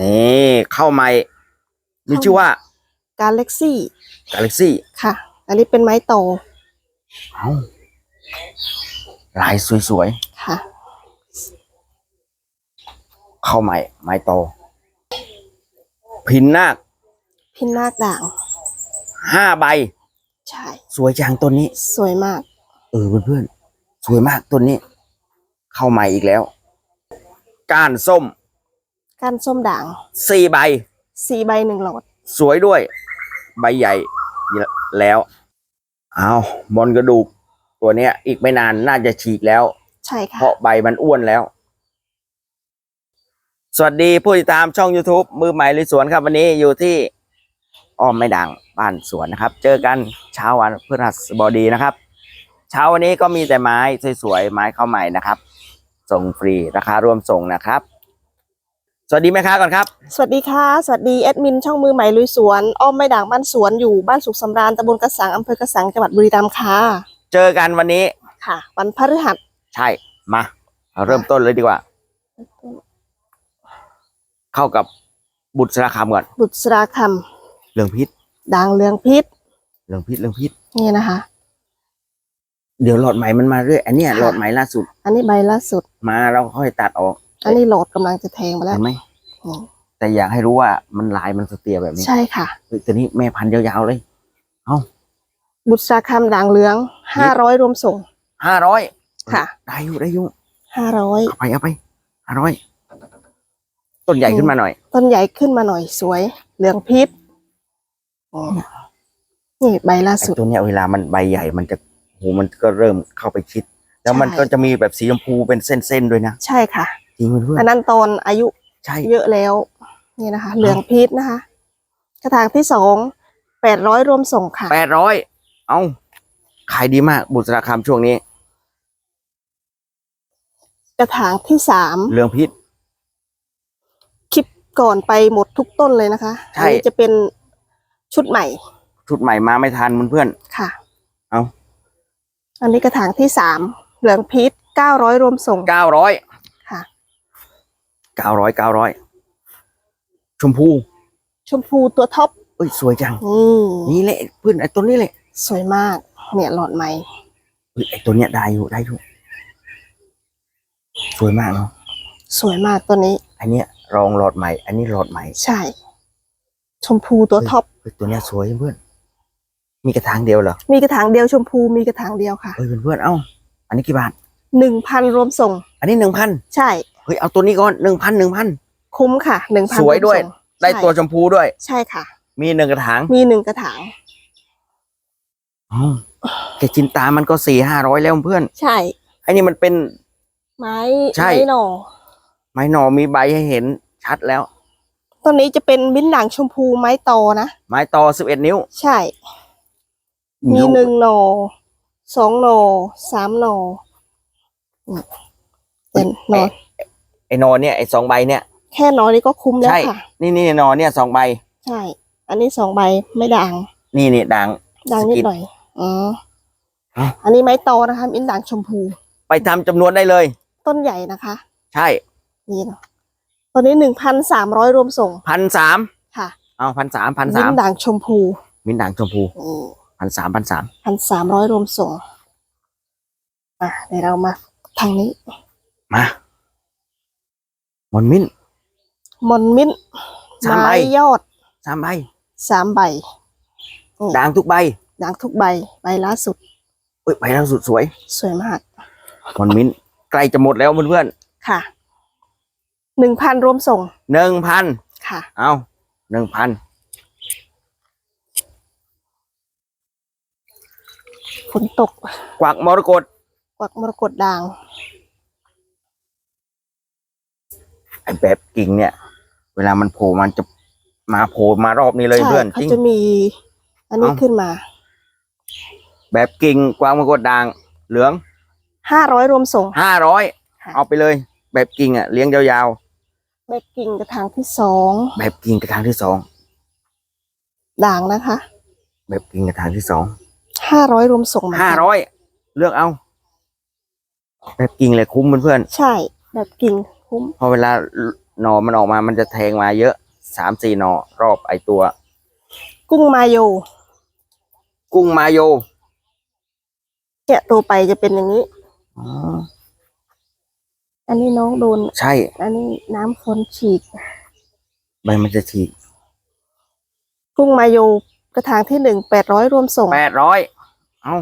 นี่เข้าใหม่มีชื่อว่า กาเล็กซี่ Galaxy ค่ะ อันนี้เป็นไม้โตเอ้าลายสวยค่ะ ๆ เข้าใหม่ ไม้โต พินนาคพินนาคด่าง ห้าใบ ใช่ สวยจังต้นนี้ สวยมาก เออเพื่อนๆสวยมากต้นนี้ เข้าใหม่อีกแล้ว ก้านส้ม ก้านส้มด่างสี่ใบสี่ใบหนึ่งหลอด สวยด้วย ใบใหญ่แล้ว เอาบอลกระดูก ตัวเนี้ย อีกไม่นานน่าจะฉีกแล้ว ใช่ค่ะ เพราะใบมันอ้วนแล้ว สวัสดีผู้ติดตามช่อง YouTube มือใหม่ลุยสวนครับ วันนี้อยู่ที่อ้อมไม่ดังบ้านสวนนะครับ เจอกันเช้าวันพฤหัสบดีนะครับ เช้าวันนี้ก็มีแต่ไม้สวยๆไม้เข้าใหม่นะครับ ส่งฟรีราคารวมส่งนะครับ สวัสดีแม่ค้าก่อนครับ สวัสดีค่ะ สวัสดีแอดมินช่องมือใหม่ลุยสวน อ้อมไม่ด่างบ้านสวนอยู่บ้านสุขสำราญตำบลกระสังอำเภอกระสังจังหวัดบุรีรัมย์ค่ะ เจอกันวันนี้ค่ะ วันพฤหัสใช่มาเอาเริ่มต้นเลยดีกว่า เข้ากับบุตรสราคำก่อนบุตรราคเรื่องพิษำด่างเรืองพิษเรื่องพิษเรื่องพิษนี่นะคะ เดี๋ยวหลอดใหม่มันมาเรื่อยอันเนี้ยค่ะหลอดใหม่ล่าสุด อันนี้ใบล่าสุดมาเราค่อยตัดออก อันนี้โหลดกำลังจะแทงมาแล้วเห็นไหมอืมแต่อยากให้รู้ว่ามันลายมันสเตียแบบนี้ใช่ค่ะเฮ้ยตัวนี้แม่พันธุ์ยาวๆเลยบุตรราคำด่างเหลืองห้าร้อยรวมส่งห้าร้อยค่ะ ได้อยู่ได้อยู่ห้าร้อยเอาไปเอาไปห้าร้อยต้นใหญ่ขึ้นมาหน่อย ต้นใหญ่ขึ้นมาหน่อยสวย เหลืองพิษอืมนี่ใบล่าไอ้สุดตัวเนี้ยเวลามันใบใหญ่มันจะโหมันก็เริ่มเข้าไปชิด แล้วมันใช่ก็จะมีแบบสีชมพูเป็นเส้นๆด้วยนะ ใช่ค่ะ จริงเพื่อนอันนั้นตอนอายุๆใช่เยอะแล้ว นี่นะคะ เหลืองพิษนะคะกระถางที่สองแปดร้อยรวมส่งค่ะแปดร้อยเอาขายดีมาก บุตรสราคำช่วงนี้ กระถางที่สามเรื่องพิษคลิปก่อนไปหมดทุกต้นเลยนะคะใช่อันี้จะเป็นชุดใหม่ ชุดใหม่มาไม่ทันเพื่อนค่ะ เอาอันนี้กระถางที่สามเหลืองพิษเก้าร้อยรวมส่งเก้าร้อยค่ะ เก้าร้อยเก้าร้อยชมพู ชมพูตัวท็อปเอ้ยสวยจัง นี่นี่แหละเพื่อนไอ้ตัวนี้แหละสวยมาก เนี่ยหลอดใหม่เฮ้ยไอ้ตัวเนี้ยได้อยู่ได้อยู่สวยมากเนาะสวยมากตัวนี้ อันเนี้ยรองหลอดใหม่ อันนี้หลอดใหม่ ใช่ ชมพูตัวท็อปเฮ้ยตัวเนี้ยสวยเพื่อน มีกระถางเดียวเหรอ มีกระถางเดียวชมพูมีกระถางเดียวค่ะเฮ้ยเพื่อนๆเอ้า อันนี้กี่บาทหนึ่งพันรวมส่ง อันนี้หนึ่งพันใช่ เฮ้ยเอาตัวนี้ก่อนหนึ่งพันหนึ่งพันคุ้มค่ะหนึ่งพันสวยด้วย ได้ตัวชมพูด้วย ใช่ค่ะ มีหนึ่งกระถาง มีหนึ่งกระถางอ๋อแกจินตามันก็สี่ห้าร้อยแล้วเพื่อน ใช่ไอ้นี่มันเป็น ไม้ใช่ไม้หน่อ ไม้หนอมีใบให้เห็นชัดแล้วต้นนี้จะเป็นมิ้นท์ด่างชมพูไม้ตอนะ ไม้ต่อสิบเอ็ดนิ้ว ใช่ มีหนึ่งหน่อสองหน่อสามหน่ออืมเป็นหน่อไอ้หนอเนี่ยไอ้สองใบเนี่ยแค่หน่อนี้ก็คุ้มแล้วใช่ค่ะ นี่นี่หนอเนี่ยสองใบ ใช่ อันนี้สองใบไม่ด่าง นี่นี่ด่างด่างนิสกิดนหน่อยอ๋ออ้าวอันนี้ไม้ตอนะคะมิ้นท์ด่างชมพู ไปทำจำนวนได้เลย ต้นใหญ่นะคะ ใช่นี่เนาะตอนนี้หนึ่งพันสามร้อยรวมส่งพันสามค่ะเอาพันสามพันมิ้สามนท์ด่างชมพู มินด่างชมพูนี่พันสามพันสามพันสามร้อยรวมส่งอะเดี๋ยวเรามาทางนี้ มาห มอนมิ้น มอนมิ้นท์สามใบ ไม้ยอดสามใบ สามใบนี่ด่างทุกใบด่างทุกใบ ใบล่าสุด เอ้ยใบล่าสุดสวย สวยมากหมอนมิ้น ใกล้จะหมดแล้วเพื่อนค่ะ หนึ่งพันรวมส่ง ๆหนึ่งพัน ค่ะ เอาหนึ่งพัน ฝนตก กวักมรกตกวักมรกตด่าง ไอ้แบบกิ่งเนี่ย เวลามันโผล่มันจะมาโผล่มารอบนี้เลยใช่เพื่อนเขาจริงจะมี อันนี้เอ้าขึ้นมา แบบกิ่งกวางมรกตด่าง เหลืองห้าร้อยรวมส่งห้าร้อยค่ะเอาไปเลย แบบกิ่งอะเลี้ยงยาวแบบกิ่งกระถางที่สองๆแบบกิ่งกระถางที่สองด่างนะคะ แบบกิ่งกระถางที่สองห้าร้อยรวมส่งเหมือนห้ากันร้อยเลือกเอา แบบกิ่งเลยคุ้มเพื่อนใช่ แบบกิ่ง คุ้มๆพอเวลาหนอมันออกมามันจะแทงมาเยอะสามสี่หนอรอบไอตัว กุ้งมาโย กุ้งมาโยแกะตัวไปจะเป็นอย่างนี้อ๋ออันนี้น้องโดน ใช่ อันนี้น้ำฝนฉีก ใบมันจะฉีก กุ้งมาโยกระถางที่หนึ่งแปดร้อยรวมส่งแปดร้อยเอ้า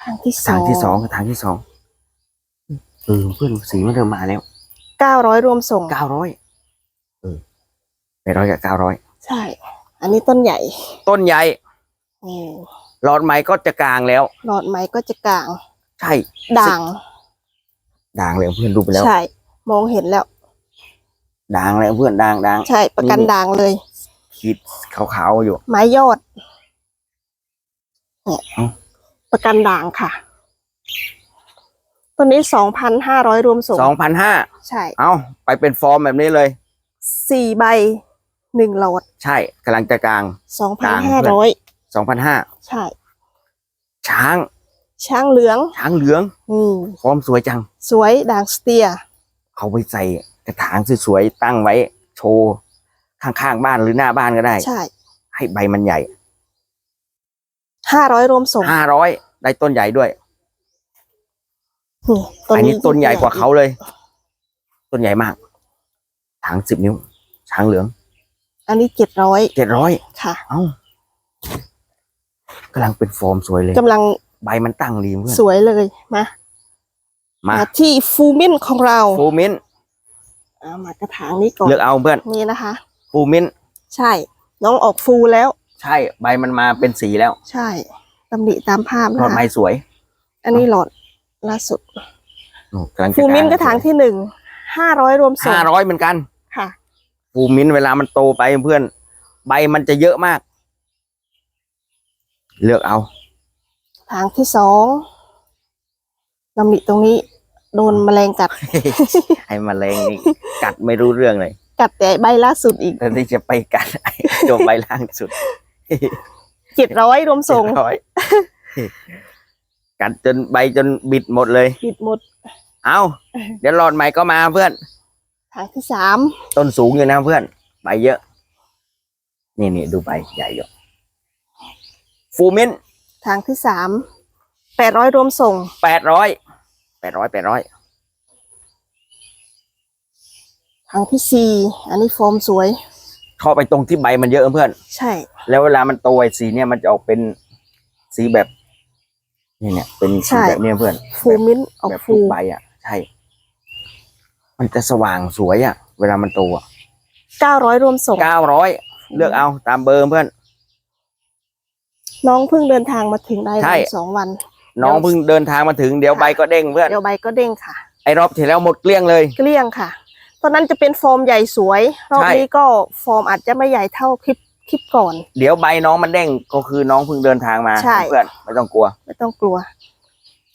ทางที่สทาองงที่สองกับทางที่สอง เออเพื่อนสีมันเริ่มมาแล้วเก้าร้อยรวมส่งเก้าร้อยเออแปดร้อยกับเก้าร้อยใช่ อันนี้ต้นใหญ่ ต้นใหญ่นี่หลอดไม้ก็จะกลางแล้ว หลอดไม้ก็จะกลาง ใช่ ด่าง ด่างเลยเพื่อนดูไปแล้ว ใช่ มองเห็นแล้ว ด่างแล้วเพื่อนด่างด่างใช่ ประกันนี่ด่างเลยขีดขาวๆอยู่ ไม้ยอดเนี่ยเอ้าประกันด่างค่ะ ตัวนี้สองพันห้าร้อยรวมส่งสองพันห้าใช่เอาไปเป็นฟอร์มแบบนี้เลยสี่ใบหนึ่งหลอด ใช่กำลังจะกลางสองกพันลางห้าร้อยสองพันห้าใช่ ช้าง ช้างเหลือง ช้างเหลือง อืมฟอร์มสวยจัง สวยด่างสเตีย เอาไปใส่กระถางสวยๆตั้งไว้ โชว์ข้างๆบ้านหรือหน้าบ้านก็ได้ ใช่ ให้ใบมันใหญ่ห้าร้อยรวมส่งห้าร้อยได้ต้นใหญ่ด้วย นี่อันนี้ต้นใหญ่กว่าเขาเลย ต้นใหญ่มากถางสิบนิ้ว ช้างเหลือง อันนี้เจ็ดร้อยเจ็ดร้อยค่ะ เอ้ากำลังเป็นฟอร์มสวยเลยกำลังใบมันตั้งดีเพื่อนสวยเลยมามามาที่ฟูมินของเราฟูมินเอามากระถางนี้ก่อนเลือกเอาเพื่อนนี่นะคะ ฟูมินใช่ น้องออกฟูแล้ว ใช่ใบมันมาเป็นสีแล้ว ใช่ตำหนิตามภาพรนะอดคะไม้สวย อันนี้หลอด ล่าสุดโอ้กำลังฟูมินกระถางที่หนึ่งห้าร้อยรวมส่งห้าร้อยเหมือนกัน ค่ะ ฟูมินเวลามันโตไปเพื่อน ใบมันจะเยอะมาก เลือกเอา ถางที่สองตำหนิตรงนี้ โดนแมลงกัดให้แมาแรงนี่กัดไม่รู้เรื่องเลยกัดแต่ใบล่าสุดอีกแต่ที่จะไปกัดไอ้ตัวใบล่างสุดเจ็ดร้อยรวมส่งเจ็ดร้อย กัดจนใบจนบิดหมดเลย ปิดหมดเอาเดี๋ยวหลอดใหม่ก็มาเพื่อนถางที่สามต้นสูงอยู่นะเพื่อนใบเยอะ นี่นี่ดูใบใหญ่อยู่ฟูมินถางที่สามแปดร้อยรวมส่งแปดร้อยแปดร้อยแปดร้อยถางที่สี่อันนี้ฟอร์มสวย เข้าไปตรงที่ใบมันเยอะเพื่อน ใช่ แล้วเวลามันโตไอ้สีเนี่ยมันจะออกเป็นสีแบบ นี่เนี่ยเป็นสีแบบเนี้ยเพื่อนฟูมินออกแบบฟูทุกใบอะใช่ มันจะสว่างสวยอะ เวลามันโตอะเก้าร้อยรวมส่งเก้าร้อยเลือกเอาตามเบอร์เพื่อน น้องเพิ่งเดินทางมาถึงได้ใช่วันสองวัน น้องเพิ่งเดินทางมาถึงเดี๋ยวใบก็เด้งเพื่อนเดี๋ยวใบก็เด้งค่ะ ไอ้รอบที่แล้วหมดเกลี้ยงเลยเกลี้ยงค่ะตอนนั้นจะเป็นฟอร์มใหญ่สวย รอบใช่นี้ก็ฟอร์มอาจจะไม่ใหญ่เท่าคลิป คลิปก่อน เดี๋ยวใบน้องมันเด้งก็คือน้องเพิ่งเดินทางมาใช่ เพื่อนไม่ต้องกลัว ไม่ต้องกลัว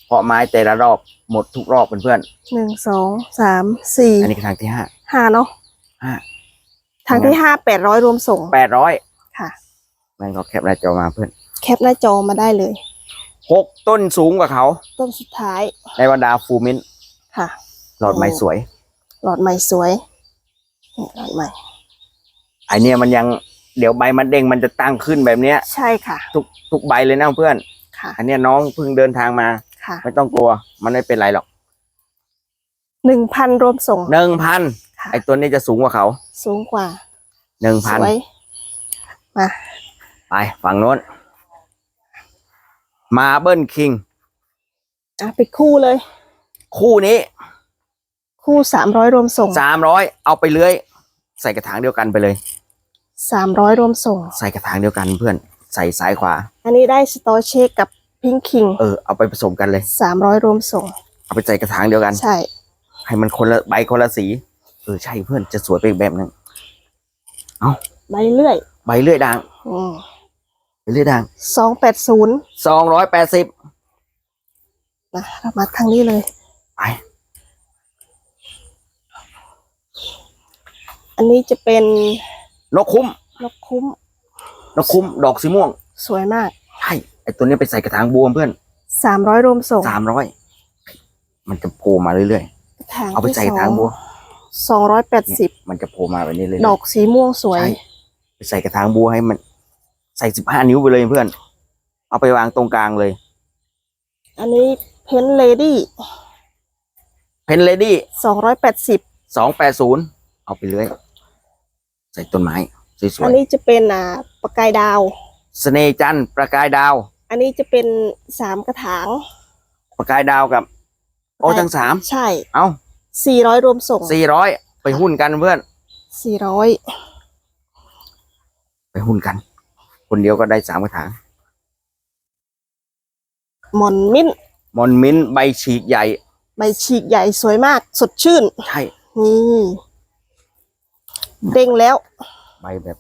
เพราะไม้แต่ละรอบหมดทุกรอบเพื่อนหนึ่งสองสามสี่ๆอันนี้คือทางที่ห้าห้าเนาะห้าทางที่ห้าแปดร้อยรวมส่งแปดร้อยค่ะนั่นก็แคปหน้าจอมาเพื่อนแคปหน้าจอมาได้เลย หกต้นสูงกว่าเขา ต้นสุดท้ายในบรรดาฟูมินค่ะ หลอดไม้สวย หลอดใหม่สวยนี่หลอดใหม่ไอเนี่ยมันยัง เดี๋ยวใบมันเด้งมันจะตั้งขึ้นแบบเนี้ย ใช่ค่ะ ทุกทุกใบเลยนะเพื่อน ค่ะ อันเนี้ยน้องเพิ่งเดินทางมา ค่ะไม่ต้องกลัว มันไม่เป็นไรหรอกหนึ่งพันรวมส่ง หนึ่งพันค่ะ ไอตัวนี้จะสูงกว่าเขาสูงกว่าหนึ่งสพันวยมาไปฝั่งโน้น มาเบิลคิง อะไปคู่เลย คู่นี้คู่สามร้อยรวมส่งสามร้อยเอาไปเลื้อย ใส่กระถางเดียวกันไปเลย สามร้อยรวมส่ง ใส่กระถางเดียวกันเพื่อนใส่ซ้ายขวา อันนี้ได้สตอเชคกับพิงคิงเออเอาไปผสมกันเลย สามร้อยรวมส่ง เอาไปใส่กระถางเดียวกัน ใช่ ให้มันคนละใบคนละสีเออใช่เพื่อนจะสวยไปอีกแบบหนึงใบเลื่อย ใบเลื่อยด่างอืมใบเลื่อยด่างสองแปดศูนย์สองร้อยแปดสิบนะเรามาทางนี้เลยไปอันนี้จะเป็น นกคุ้ม นกคุ้ม นกคุ้ม ดอกสีม่วง สวยมาก ใช่ ไอตัวนี้ไปใส่กระถางบวมเพื่อน สามร้อยรวมส่งสามร้อย มันจะโผล่มาเรื่อยกระถางเอาไปที่ใส่สกระถางบัว สองร้อยแปดสิบ มันจะโผล่มาแบบนี้เลยดอกสีม่วงสวยใช่ไปใส่กระถางบัวให้มัน ใส่สิบห้านิ้วไปเลยเพื่อน เอาไปวางตรงกลางเลย อันนี้เพนเลดี้ เพนเลดี้สองร้อยแปดสิบ สองแปดศูนย์ เอาไปเลย ใส่ต้นไม้สวอันยนี้จะเป็นอ่าประกายดาวๆเสน่ห์จันทร์ประกายดาว อันนี้จะเป็นสามกระถาง ประกายดาวกับ โอ้ทั้งสามใช่เอาสี่ร้อยรวมส่งสี่ร้อยไปหุ้นกันเพื่อนสี่ร้อยไปหุ้นกัน คนเดียวก็ได้สามกระถางหมอนมิ้นท์มอนมิ้นท์ใบฉีกใหญ่ ใบฉีกใหญ่สวยมากสดชื่น ใช่นี่ เด้งแล้ว ใบแบบ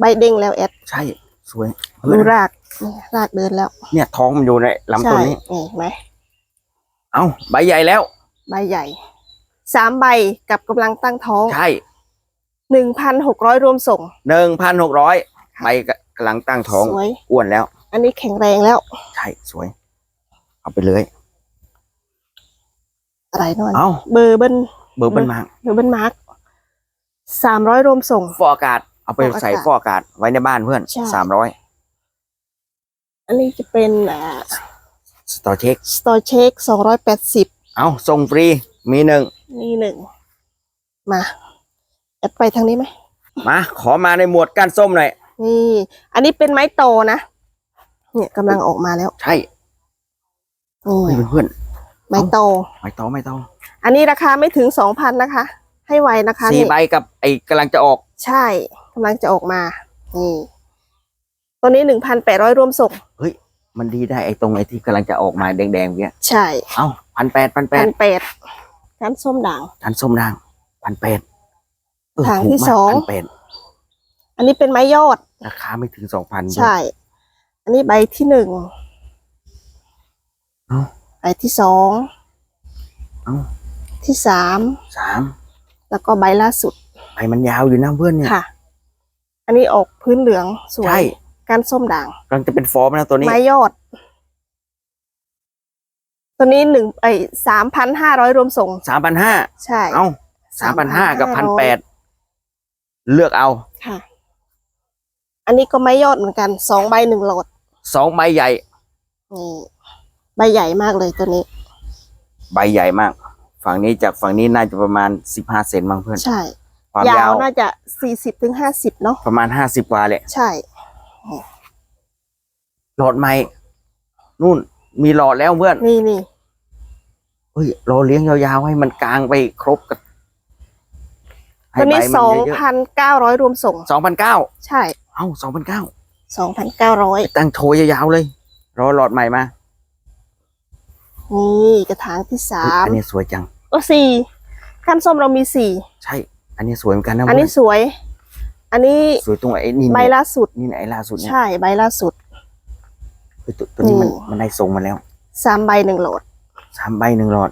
ใบเด้งแล้วแอดใช่ สวยดูรากนี่รากเดินแล้ว เนี่ยท้องมันอยู่ในลำต้นนี้ใช่นี่เห็นไหมเอาใบใหญ่แล้ว ใบใหญ่สามใบกับกำลังตั้งท้องใช่หนึ่งพันหกร้อยรวมส่งหนึ่งพันหกร้อยใบกำลังตั้งท้องสวยอ้วนแล้ว อันนี้แข็งแรงแล้ว ใช่สวย เอาไปเลย อะไรนอนเอาเบอร์เบิ้ลเบอร์เบิ้ลมากเบอร์เบิ้ลมาร์ก สามร้อยรวมส่ง ฟอกอากาศเอาไปฟอกอากาศใส่ฟอกอากาศไว้ในบ้านเพื่อนใช่ สามร้อยอันนี้จะเป็นอ่าสตอเช็ค สตอเช็คสองร้อยแปดสิบเอาส่งฟรีมีหนึ่งนี่หนึ่งมาแอดไปทางนี้ไหมมาขอมาในหมวดก้านส้มหน่อย นี่ อันนี้เป็นไม้โตนะ เนี่ยกำลังออกมาแล้วใช่นี่เฮ้ยเพื่อนไม้โตๆไม่ต้องไม่ต้องอันนี้ราคาไม่ถึงสองพันนะคะ ให้ไวนะคะสี่นี่ใบกับไอ้กำลังจะออก ใช่กำลังจะออกมานี่ตัวนี้หนึ่งพันแปดร้อยรวมส่งเฮ้ยมันดีได้ไอ้ตรงไอ้ที่กำลังจะออกมาแดงๆเนี้ยใช่ เอ้าพันแปดพันแปพัดนแปดการส้มด่างทันส้มด่างพันแปดทางที่สองพันแปดอันนี้เป็นไม้ยอดราคาไม่ถึงสองพันใช่ อันนี้ใบที่หนึ่งเอ้าใบที่สองเอ้าที่สามสาม แล้วก็ใบล่าสุดใบมันยาวอยู่นะเพื่อนเนี่ยค่ะ อันนี้ออกพื้นเหลืองสวใช่ยการส้มด่างกำลังจะเป็นฟอร์มนะตัวนี้ไม้ยอด ตัวนี้หนึ่งไอสามพันห้าร้อยรวมส่งสามพันห้าใช่ เอ้าสามพันห้ากับพันแปด3,500เลือกเอาค่ะ อันนี้ก็ไม้ยอดเหมือนกันสองใบหนึ่งโหลดสองใบใหญ่นี่ใบใหญ่มากเลยตัวนี้ ใบใหญ่มาก ฝั่งนี้จากฝั่งนี้น่าจะประมาณสิบห้าเซนมั้งเพื่อน ใช่ ความยายาววน่าจะสี่สิบถึงห้าสิบเนาะประมาณห้าสิบกว่าแหละใช่หลอดใหม่นู่นมีหลอดแล้วเพื่อนนี่นี่เฮ้ยเราเลี้ยงยาวๆให้มันกลางไปครบกับตัวนี้สองพันเก้าร้อยรวมส่งสองพันเก้าใช่เอ้าสองพันเก้าสองพันเก้าร้อยตั้งโชว์ยาวๆเลยรอหลอดใหม่มา นี่กระถางที่สาเฮ้ยมอันนี้สวยจังโอ้สี่ขั้นส้มเรามีสี่ใช่ อันนี้สวยเหมือนกันนะอันนี้เพื่สวย อันนี้สวยตรงไอ้นี่ใบเนี่ยล่าสุดนี่ไหนล่าสุดเนี่ยใช่ใบล่าสุดเฮ้ยตัวตัวนี้มันนี่มันได้ทรงมาแล้วสามใบหนึ่งโหลดสามใบหนึ่งหลอด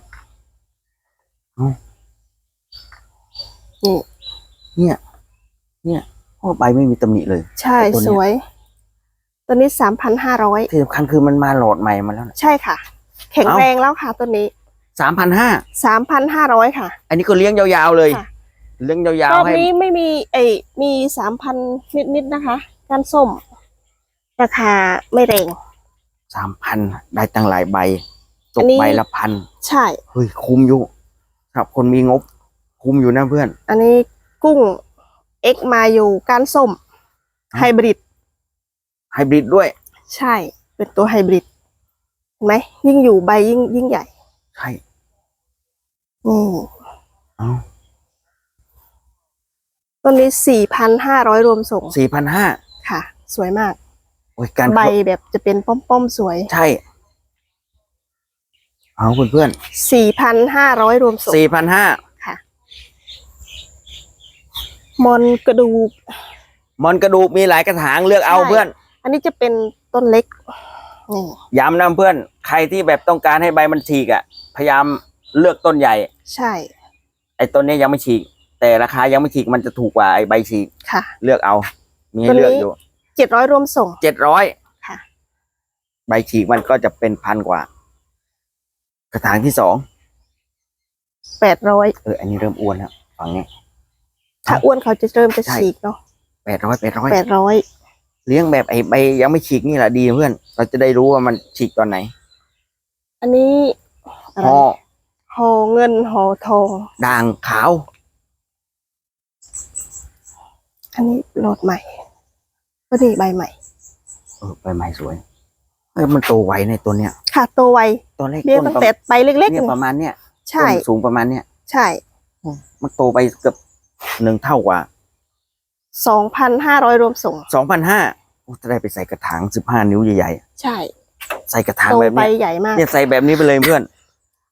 นี่เนี่ย เนี่ยโอ้ใบไม่มีตำหนิเลย ใช่ตัวเนี้ยสวย ตัวนี้สามพันห้าร้อยที่สำคัญคือมันมาหลอดใหม่มาแล้วใช่ค่ะ แข็งเอ้าแรงแล้วค่ะตัวนี้สามพันห้าสามพันห้าร้อยค่ะ อันนี้ก็เลี้ยงยาวๆเลยค่ะเลี้ยงยาวรอบๆให้นี้ไม่มีเอยมีสามพันนิดๆนะคะก้านส้ม ราคาไม่แรงสามพันได้ตั้งหลายใบตอักนนี้ใบละพันใช่เฮ้ยคุ้มอยู่ครับ คนมีงบคุ้มอยู่นะเพื่อน อันนี้กุ้งเอ็กมาอยู่ก้านส้มอะไฮบริดไฮบริดด้วย ใช่ เป็นตัวไฮบริดเห็น ไหมยิ่งอยู่ใบยิ่งยิ่งใหญ่ ใช่นี่เอ้าต้นนี้สี่พันห้าร้อยรวมส่งสี่พันห้าค่ะ สวยมาก โอ้ยการใบแบบจะเป็นป้อมๆสวย ใช่ เอาเพื่อนสี่พันห้าร้อยรวมส่งสี่พันห้าค่ะ มอนกระดูก มอนกระดูกมีหลายกระถางเลือกเอาใช่เพื่อน อันนี้จะเป็นต้นเล็ก นี่ย้ำนะเพื่อน ใครที่แบบต้องการให้ใบมันฉีกอะ พยายามเลือกต้นใหญ่ ใช่ ไอ้ต้นเนี้ยยังไม่ฉีก แต่ราคายังไม่ฉีกมันจะถูกกว่าไอ้ใบฉีกค่ะ เลือกเอา มีให้ตัวนี้เลือกอยู่เจ็ดร้อยรวมส่งเจ็ดร้อยค่ะ ใบฉีกมันก็จะเป็นพันกว่า กระถางที่สองแปดร้อยเอออันนี้เริ่มอ้วนแล้วฝั่งนี้ถ้าอ้วนเขาจะเริ่มจะใช่ฉีกเนาะแปดร้อยแปดร้อยแปดร้อย เลี้ยงแบบไอ้ใบยังไม่ฉีกนี่แหละดีเพื่อน เราจะได้รู้ว่ามันฉีกตอนไหน อันนี้อะไรห่อห่อเงินห่อทองด่างขาว อันนี้โหลดใหม่ก็นี่ใบใหม่ เออใบไม้สวยเออมันโตไวในตัวเนี้ยค่ะโตวไวตอนแรกเรียกต้นตั้งแต่ใบเล็กๆเนี่ยนี่ประมาณเนี้ยใช่ต้นสูงประมาณเนี้ยใช่มันโตไปเกือบหนึ่งเท่ากว่าสองพันห้าร้อยรวมส่งสองพันห้า จะได้ไปใส่กระถางสิบห้านิ้วใหญ่ใช่ๆ ใส่กระถางโตแบบไปนี้ใหญ่มาก เนี่ยใส่แบบนี้ไปเลยเพื่อน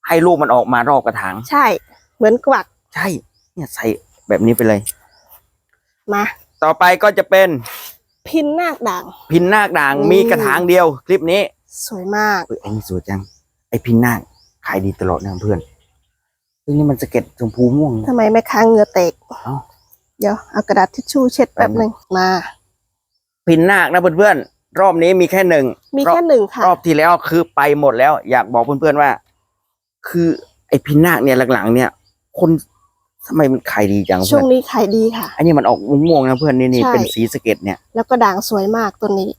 ให้ลูกมันออกมารอบกระถาง ใช่ เหมือนกวักใช่ เนี่ยใส่แบบนี้ไปเลย มา ต่อไปก็จะเป็นพินนาคด่าง พินนาคด่างอืม มีกระถางเดียว คลิปนี้สวยมาก เออไอ้นี่สวยจัง ไอ้พินนาคขายดีตลอดนะเพื่อนเฮ้ยนี่มันสะเก็ดชมพูม่วงทำไมแม่ค้าเหงื่อแตก เอ้า เดี๋ยวเอากระดาษทิชชู่เช็ดแป๊บหนึ่งมา พินนาคนะเพื่อนๆรอบนี้มีแค่หนึ่งมีแค่หนึ่งค่ะ รอบที่แล้วคือไปหมดแล้ว อยากบอกเพื่อนๆว่า คือไอ้พินนาคเนี่ยหลังๆ เนี่ย คนทำไมมันขายดีจังช่เพื่วองนนี้ขายดีค่ะ อันนี้มันออกม่วงๆนะเพื่อนนี่นี่ใช่เป็นสีสะเก็ดเนี่ย แล้วก็ด่างสวยมากตัวนี้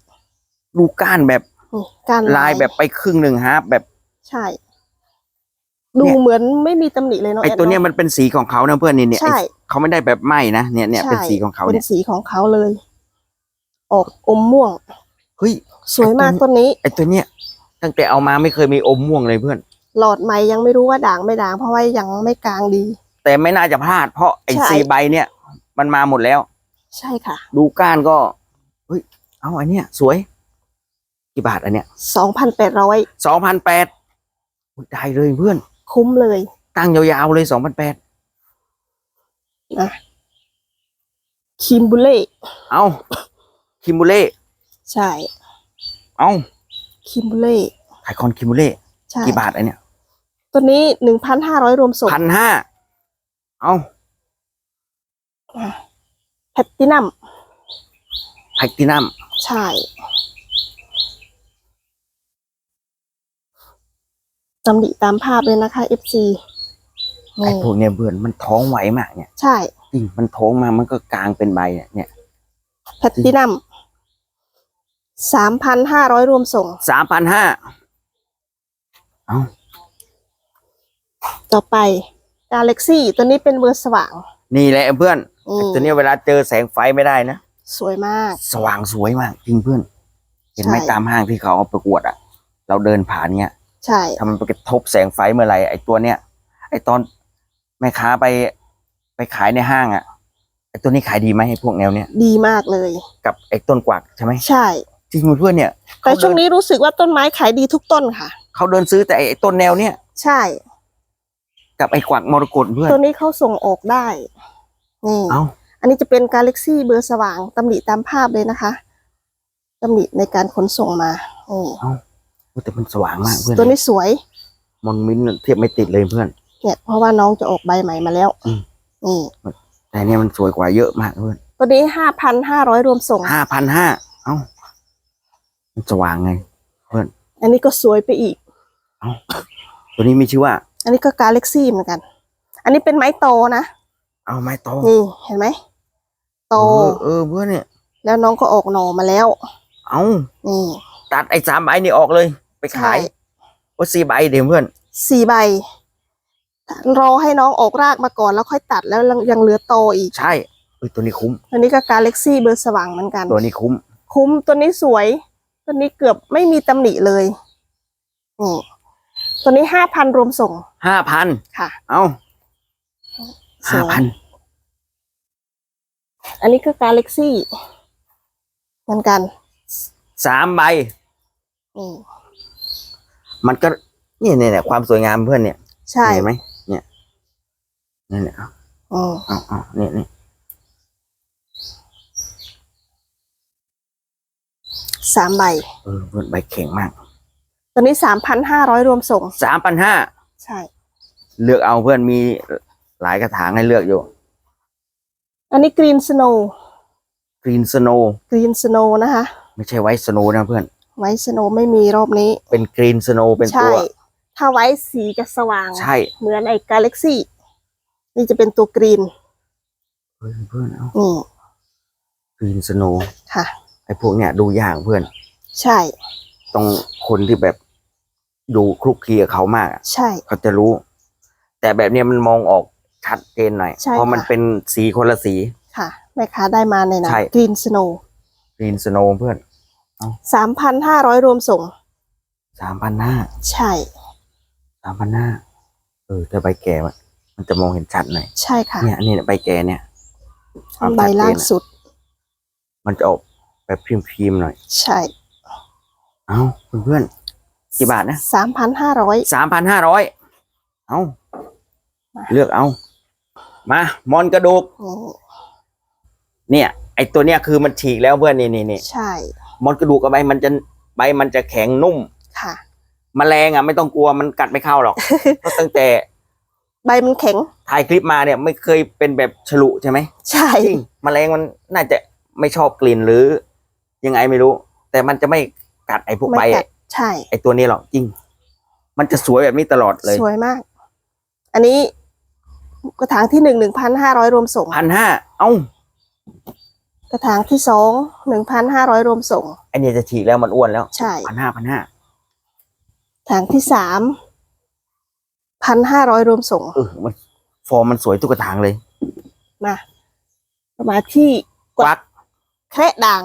ลูกก้านแบบนี่การลายแบบไปครึ่งหนึ่งฮาร์ปแบบ ใช่ ดูเนี่ยเหมือนไม่มีตำหนิเลยเนาะไอ้ตัวเนี้ยแอดมันเป็นสีของเขานะเพื่อนนี่เนี่ยใช่ไอ้เขาไม่ได้แบบไหม้นะเนี่ยเนี่ยใช่เป็นสีของเขาเป็เนี่นยสีของเขาเลย ออกอมม่วง เฮ้ยสวยมากต้นนี้ ไอ้ตัวเนี้ยตั้งแต่เอามาไม่เคยมีอมม่วงเลยเพื่อน หลอดใหม่ยังไม่รู้ว่าด่างไม่ด่างเพราะว่ายังไม่กลางดี แต่ไม่น่าจะพลาดเพราะไอ้ใช่สีใบเนี่ย มันมาหมดแล้ว ใช่ค่ะดูก้านก็เฮ้ยเอาอันเนี้ยสวยกี่บาทอันเนี้ยสองพันแปดร้อยสองพันแปดได้เลยเพื่อน คุ้มเลย ตั้งยาวๆเลยสองพันแปดนะคิมบุเล่เอา คิมูเล่ใช่ เอาคิมบุเล่ขายคอนคิมูเล่ใช่กี่บาทอันเนี้ยตัวนี้หนึ่งพันห้าร้อยรวมส่งพันห้าเอาแพตตินัมแพคตินัมใช่ ตำหนิตามภาพเลยนะคะ FC ไอ้พวกเนี้ยเพื่อนมันท้องไหวมากเนี่ย ใช่จริงมันท้องมามันก็กลางเป็นใบเนี่ยเนี่ยแพตตินัม สามพันห้าร้อยรวมส่ง สามพันห้าเอาต่อไปกาเล็กซี่ตัวนี้เป็นเบอร์สว่าง นี่แหละเพื่อนอืมไอ้ตัวเนี้ยเวลาเจอแสงไฟไม่ได้นะ สวยมาก สว่างสวยมากจริงเพื่อน เห็นไหมใช่ ตามห้างที่เขาเอาประกวดอะเราเดินผ่านเนี่ยใช่ ถ้ามันไปกระทบแสงไฟเมื่อไหร่ไอ้ตัวเนี้ยไอ้ตอนแม่ค้าไปไปขายในห้างอะไอ้ตัวนี้ขายดีไหมไอ้พวกแนวเนี้ยดีมากเลย กับไอ้ต้นกวักใช่ไหมใช่ จริงเพื่อนเนี่ยแต่ช่วงนี้รู้สึกว่าต้นไม้ขายดีทุกต้นค่ะ เขาเดินซื้อแต่ไอ้ต้นแนวเนี้ยใช่ กับไอ้กวักมรกตเพื่อนตัวนี้เขาส่งออกได้ นี่เอ้าอันนี้จะเป็นกาแล็กซี่เบอร์สว่างตำหนิตามภาพเลยนะคะตำหนิในการขนส่งมานี่โอ้แต่มันสว่างมากเพื่อนตัวนี้สวยมอนมินเทียบไม่ติดเลยเพื่อน เนี่ย เพราะว่าน้องจะออกใบใหม่มาแล้วอืมนี่แต่เนี่ยมันสวยกว่าเยอะมากเพื่อนตัวนี้ห้าพันห้าร้อยรวมส่งห้าพันห้าเอ้า มันสว่างไง เพื่อน อันนี้ก็สวยไปอีก เอ้าตัวนี้มีชื่อว่า อันนี้ก็กาแล็กซี่เหมือนกัน อันนี้เป็นไม้โตนะ เอาไม้โตนี่เห็นไหม โต เออเออเพื่อนเนี่ย แล้วน้องก็ออกหน่อมาแล้ว เอานี่ตัดไอ้สามใบนี่ออกเลย ไปขายใช่ว่าสี่ใบเดี๋ยวเพื่อน สี่ใบ รอให้น้องออกรากมาก่อนแล้วค่อยตัดแล้วยังเหลือโตอีก ใช่เออตัวนี้คุ้มอันนี้ก็กาแล็กซี่เบอร์สว่างเหมือนกัน ตัวนี้คุ้ม คุ้มตัวนี้สวย ตัวนี้เกือบไม่มีตำหนิเลยนี่ตัวนี้ห้าพันรวมส่งห้าพันค่ะ เอาสห้าวยพันอันนี้ก็กาแล็กซี่เหมือนกันสามใบนี่มันก็เนี่ยเนี่ยเนี่ยความสวยงามเพื่อนเนี่ยใช่เห็นไหมเนี่ยเนี่ยเนี่ยเอาอืมเอาเอาเนี่ยเนี่ย สามใบ เออเพื่อนใบแข็งมากตัวนี้สามพันห้าร้อยรวมส่ง สามพันห้าใช่ เลือกเอาเพื่อนมีหลายกระถางให้เลือกอยู่อันนี้กรีนสโนว์กรีนสโนกรีนสโนว์นะคะ ไม่ใช่ไวท์สโนนะเพื่อน ไว้สโนว์ไม่มีรอบนี้ เป็นกรีนสโนเป็นใช่ตัวถ้าไว้สีจะสว่าง ใช่เหมือนไอ้กาแล็กซี่ นี่จะเป็นตัวกรีน เฮ้ยเพื่อนเอานี่กรีนสโน ค่ะ ไอ้พวกเนี้ยดูยากเพื่อน ใช่ ต้องคนที่แบบดูคลุกคลีกับเขามากอะใช่ เขาจะรู้ แต่แบบเนี้ยมันมองออกชัดเจนหน่อย ใช่เพราะมันค่ะ เป็นสีคนละสี ค่ะแม่ค้าได้มาในนั้ใช่นกรีนสโนกรีนสโนเพื่อนสามพันห้าร้อยรวมส่ง สามพันห้าใช่ สามพันห้าเออแต่ใบแก่มันมันจะมองเห็นชัดหน่อย ใช่ค่ะเนี่ยอันนี้ใบแก่เนี่ย ความใบชัดเจนล่างอะสุด มันจะออก แบบพิมพ์ๆหน่อย ใช่ เอ้าเพื่อนๆกี่บาทนะสามพันห้าร้อยสามพันห้าร้อยเอามาเลือกเอา มามอนกระดูก เนี่ย ไอตัวเนี้ยคือมันฉีกแล้วเพื่อนนี่นี่นี่ใช่ มอนกระดูกกับใบมันจะใบมันจะแข็งนุ่ม ค่ะมแมลงอะไม่ต้องกลัวมันกัดไม่เข้าหรอกเพราะตั้งแต่ ใบมันแข็งถ่ายคลิปมาเนี่ยไม่เคยเป็นแบบฉลุใช่ไหมใช่จริงมแมลงมันน่าจะไม่ชอบกลิ่นหรือ ยังไงไม่รู้ แต่มันจะไม่กัดไอพวกไม่ใบกัดใช่ ไอตัวนี้หรอกจริง มันจะสวยแบบนี้ตลอดเลย สวยมาก อันนี้กระถางที่หนึ่งหนึ่งพันห้าร้อยรวมส่งพันห้าเอ้ากระถางที่สองหนึ่งพันห้าร้อยรวมส่งไอเนี่ยจะฉีกแล้วมันอ้วนแล้วใช่พันห้าพันห้ากระถางที่สามพันห้าร้อยรวมส่งเออมันฟอร์มมันสวยทุกกระถางเลยมามาที่กวักแคระด่าง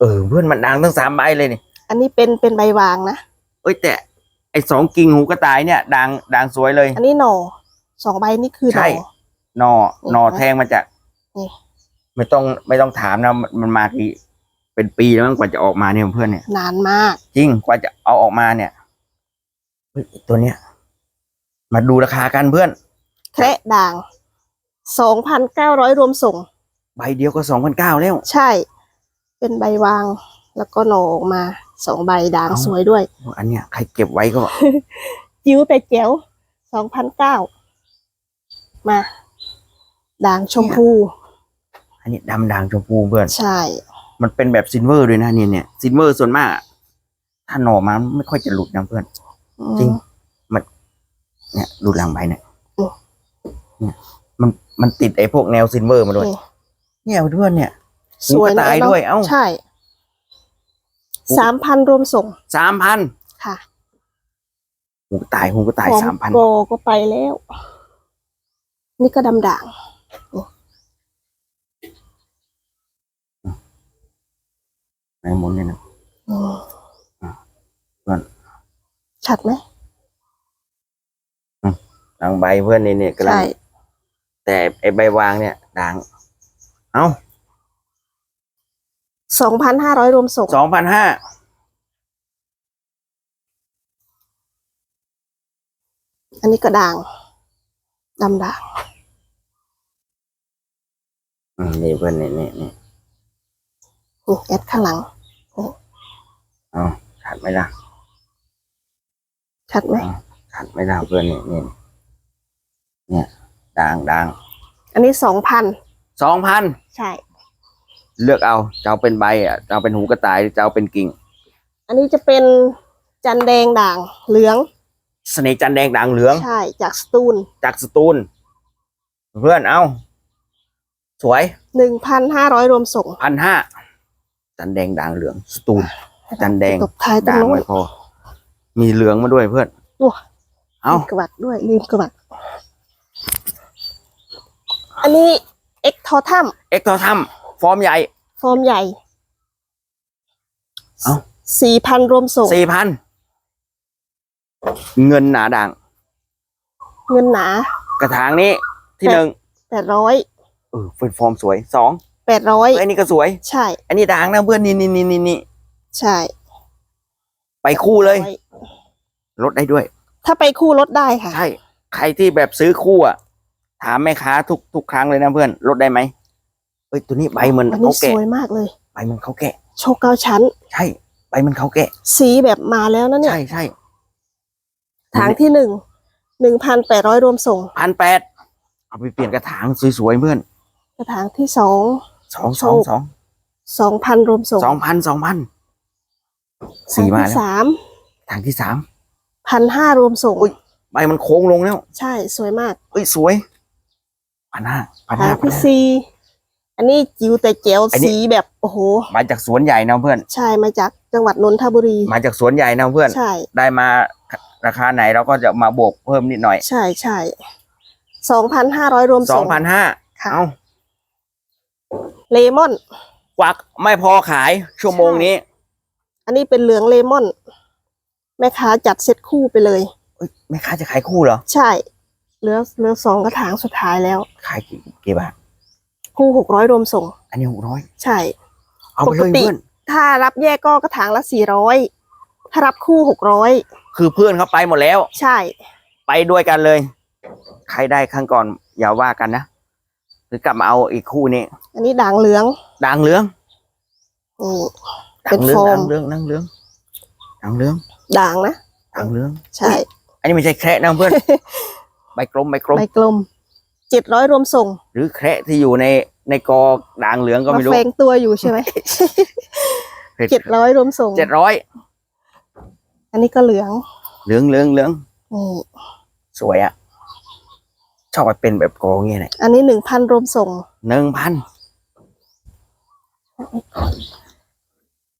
เออเพื่อนมันดังทั้งสามใบเลยนี่ อันนี้เป็นเป็นใบวางนะเอ้ยแต่ไอสองกิ่งหูกระต่ายเนี่ยดังดังสวยเลย อันนี้หน่อสองใบนี่คือหใช่น่อ หนอหนอนี่นะแทงมาจากนี่ ไม่ต้องไม่ต้องถามนะมันมันมากี่เป็นปีแล้วมั้งกว่าจะออกมาเนี่ยเพื่อนเนี่ย นานมาก จริงกว่าจะเอาออกมาเนี่ยเฮ้ยตัวเนี้ย มาดูราคากันเพื่อน แคระด่างสองพันเก้าร้อยรวมส่ง ใบเดียวก็สองพันเก้าแล้ว ใช่ เป็นใบวาง แล้วก็หน่อออกมาสองใบด่างเอ้าสวยด้วย อันเนี้ยใครเก็บไว้ก็ จิ้วแต่เจ๋วสองพันเก้ามา ด่างชมพู อันนี้ดำด่างชมพูเพื่อนใช่ มันเป็นแบบซิลเวอร์ด้วยนะเนี่ยเนี่ยซิลเวอร์ส่วนมากอะถ้าหน่อมาไม่ค่อยจะหลุดนะเพื่อนอืมจริง มัน เนี่ยดูหลังใบเนี่ยโอ้เนี่ยมันมันติดไอ้พวกแนวซิลเวอร์มาด้วยนี่เนี่ยเพื่อนเนี่ย สวยหูกระต่ายนะด้วย เอ้า ใช่หูสามพันรวมส่ง สามพัน ค่ะหูกระต่ายหูกระต่ายของสามพันโกก็ไปแล้ว นี่ก็ดำด่างในมุนเนี่ยนะอืมเพื่อนชัดไหมหลังใบเพื่อนนี่เนี่ยกำลังใช่แต่ไอ้ใบวางเนี่ยด่าง เอ้า สองพันห้าร้อยรวมส่งสองพันห้าอันนี้ก็ด่างดำด่างอืมนี่เพื่อนนี่นี่นี่นี่แอดข้างหลังเอ้าขาดไม่ได้ชัดไหมขาดไม่ได้เพื่อนนี่นี่เนี่ยด่างด่างอันนี้สองพันสองพันใช่ เลือกเอาจะเอาเป็นใบอะจะเอาเป็นหูกระต่ายหรือจะเอาเป็นกิ่ง อันนี้จะเป็นจันแดงด่างเหลือง เสน่ห์จันทร์แดงด่างเหลือง ใช่ จากสตูลจากสตูล เพื่อนเอาสวยหนึ่งพันห้าร้อยรวมส่งพันห้าจันทร์แดงด่างเหลืองสตูลจันทร์แดงตบท้ายตรงด่างนู้นไม่พอ มีเหลืองมาด้วยเพื่อนว้าเอาลืมกระบักด้วยลืมกระบักอันนี้เอ็กทอทัมเอ็กโททัม ฟอร์มใหญ่ ฟอร์มใหญ่เอ้า สี่พันรวมส่ง สี่พันเงินหนาด่าง เงินหนากระถางนี้ที่หนึ่งแปดร้อยเออเป็นฟอร์มสวยสองแปดร้อยเอ้ยอันนี้ก็สวย ใช่ อันนี้ด่างนะเพื่อนนี่นี่นี่นี่นี่ใช่ไปคู่เลยร้อลดได้ด้วย ถ้าไปคู่ลดได้ค่ะ ใช่ ใครที่แบบซื้อคู่อะถามแม่ค้าทุกทุกครั้งเลยนะเพื่อนลดได้ไหมเอ้ยตัวนี้ใบมันอันเขานี้สแกะวยมากเลย ใบมันเขาแกะ โชว์เก้าชั้น ใช่ ใบมันเขาแกะ สีแบบมาแล้วนะเนี่ย ใช่ใช่ถางที่หนึ่งหนึ่งพันแปดร้อยรวมส่ง พันแปดเอาไปเปลี่ยนกระถางสวยๆเพื่อนกระถางที่สอง สองสองสองสองพันรวมส่งสองพันสองพันสี่มาถังที่แล้วสามถังที่สามพันห้ารวมส่งอุ๊ยใบมันโค้งลงแล้ว ใช่สวยมากเอ้ยสวยพันห้าพันถัห้างที่สี่ อันนี้จิ๋วแต่เจ๋วอันนี้ สีแบบโอ้โห มาจากสวนใหญ่นะเพื่อน ใช่มาจากจังหวัดนนทบุรี มาจากสวนใหญ่นะเพื่อน ใช่ ได้มาราคาไหนเราก็จะมาบวกเพิ่มนิดหน่อย ใช่ใช่สองพันห้าร้อยรวมสอส่งงพันห้าค่ะเอาเลมอนควักไม่พอขายชั่วโมงนี้ อันนี้เป็นเหลืองเลมอน แม่ค้าจัดเซ็ตคู่ไปเลย เอ้ยแม่ค้าจะขายคู่เหรอ ใช่ เหลือเหลือสองกระถางสุดท้ายแล้ว ขายกี่กี่บาท คู่หกร้อยรวมส่ง อันนี้หกร้อยใช่ เอาไปเลยปกติเพื่อนถ้ารับแยกก็กระถางละสี่ร้อยถ้ารับคู่หกร้อยคือเพื่อนเขาไปหมดแล้ว ใช่ ไปด้วยกันเลย ใครได้ครั้งก่อนอย่าว่ากันนะหรือกลับมาเอาอีกคู่นี้อันนี้ด่างเหลืองด่างเหลืองนี่ด่างเหลืองเป็นโฟมด่างเหลืองด่างเหลืองด่างเหลืองด่างนะด่างเหลือง ใช่ อันนี้ไม่ใช่แคระนะเพื่อนใบกลมใบกลมใบกลม เจ็ดร้อยรวมส่ง หรือแคระที่อยู่ในในกอด่างเหลืองก็มาไม่รู้แฝงตัวอยู่ใช่ไหม เจ็ดร้อยรวมส่ง เจ็ดร้อยอันนี้ก็เหลือง เหลืองเหลืองเหลืองนี่สวยอะชอบไปเป็นแบบกอเงี้ยเนี่ยอันนี้หนึ่งพันรวมส่ง หนึ่งพัน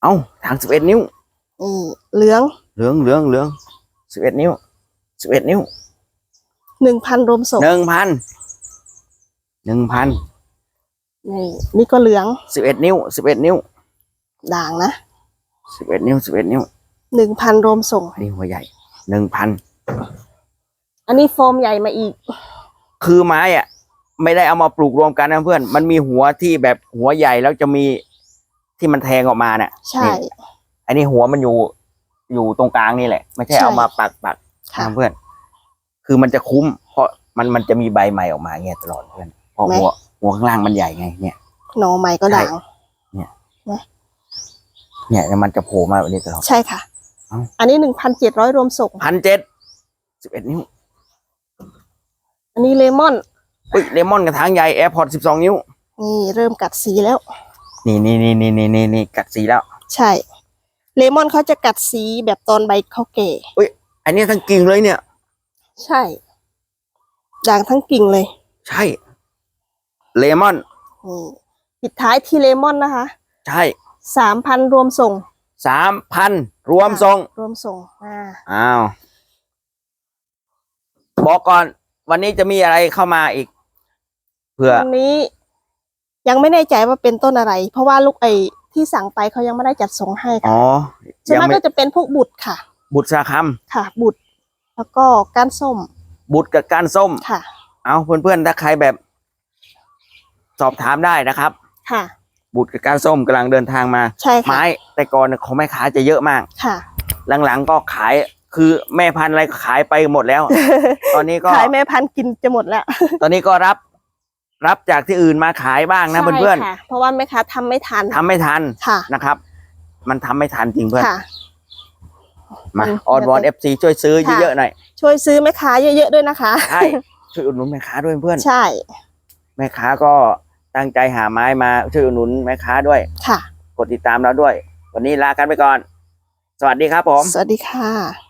เอาทางสิบเอ็ดนิ้วนี่เหลือง เหลืองเหลืองเหลืองสิบเอ็ดนิ้วสิบเอ็ดนิ้วหนึ่งพันรวมส่งหนึ่งพัน หนึ่งพันนี่นี่ก็เหลืองสิบเอ็ดนิ้วสิบเอ็ดนิ้ว ด่างนะสิบเอ็ดนิ้วสิบเอ็ดนิ้วหนึ่งพันรวมส่ง อันนี้หัวใหญ่หนึ่งพันอันนี้โฟมใหญ่มาอีก คือไม้อะไม่ได้เอามาปลูกรวมกันนะเพื่อน มันมีหัวที่แบบหัวใหญ่แล้วจะมีที่มันแทงออกมาเนี่ยใช่ นี่อันนี้หัวมันอยู่อยู่ตรงกลางนี่แหละ ไม่ใช่ใช่เอามาปักปักค่ะ นะเพื่อน คือมันจะคุ้ม เพราะมันมันจะมีใบใหม่ออกมาเงี้ยตลอดเพื่อน เพราะไหมหัวหัวข้างล่างมันใหญ่ไง เนี่ยหน่อใหม่ก็ด่างเนี่ยมันจะโผล่มาแบบนี้ตลอดใช่ค่ะเอ้าอันนี้หนึ่งพันเจ็ดร้อยรวมส่งพันเจ็ดสิบเอ็ดนิ้ว อันนี้เลมอนอุ้ยเลมอนกระถางใหญ่แอร์พอร์ตสิบสองนิ้ว นี่เริ่มกัดสีแล้ว นี่นี่นี่นี่นี่นี่นี่กัดสีแล้ว ใช่ เลมอนเขาจะกัดสีแบบตอนใบเขาแก่อันนี้ทั้งกิ่งเลยเนี่ย ใช่ด่างทั้งกิ่งเลย ใช่ เลมอนนี่ปิดท้ายที่เลมอนนะคะใช่สามพันรวมส่งสามพันรวมทรงรวมส่งอ่าอ้าวบอกก่อนวันนี้จะมีอะไรเข้ามาอีก เพื่อวันนี้ ยังไม่แน่ใจว่าเป็นต้นอะไร เพราะว่าลูกไอ้ที่สั่งไปเขายังไม่ได้จัดส่งให้อ๋ค่ะอส่วนยังมากไม่ก็จะเป็นพวกบุตรค่ะ บุตรสาคค่ะ บุตร แล้วก็ก้านส้มำบุตรกับการส้มค่ะ เอาเพื่อนๆถ้าใครแบบ สอบถามได้นะครับ ค่ะ บุตรกับการส้มกำลังเดินทางมา ใช่ค่ะ ไม้แต่ก่อนของแม่ค้าจะเยอะมาก ค่ะหลังๆก็ขายคือแม่พันธุ์อะไรก็ขายไปหมดแล้ว ตอนนี้ก็ขายแม่พันธุ์กินจะหมดแล้วตอนนี้ก็รับ รับจากที่อื่นมาขายบ้างนะเพื่อนใช่ค่ะเพราะว่าแม่ค้าทำไม่ทันๆทำไม่ทันค่ะ นะครับ มันทำไม่ทันจริงเพื่อน ค่ะ มาอืมออนวอนเดี๋เอยวฟซีช่วยซื้อค่ะ เยอะๆหน่อยช่วยซื้อแม่ค้าเยอะๆด้วยนะคะ ใช่ช่วยอุดหนุนแม่ค้าด้วยเพื่อน ใช่ แม่ค้าก็ ตั้งใจหาไม้มาช่วยอุดหนุนแม่ค้าด้วย ค่ะ กดติดตามเราด้วย วันนี้ลากันไปก่อน สวัสดีครับผม สวัสดีค่ะ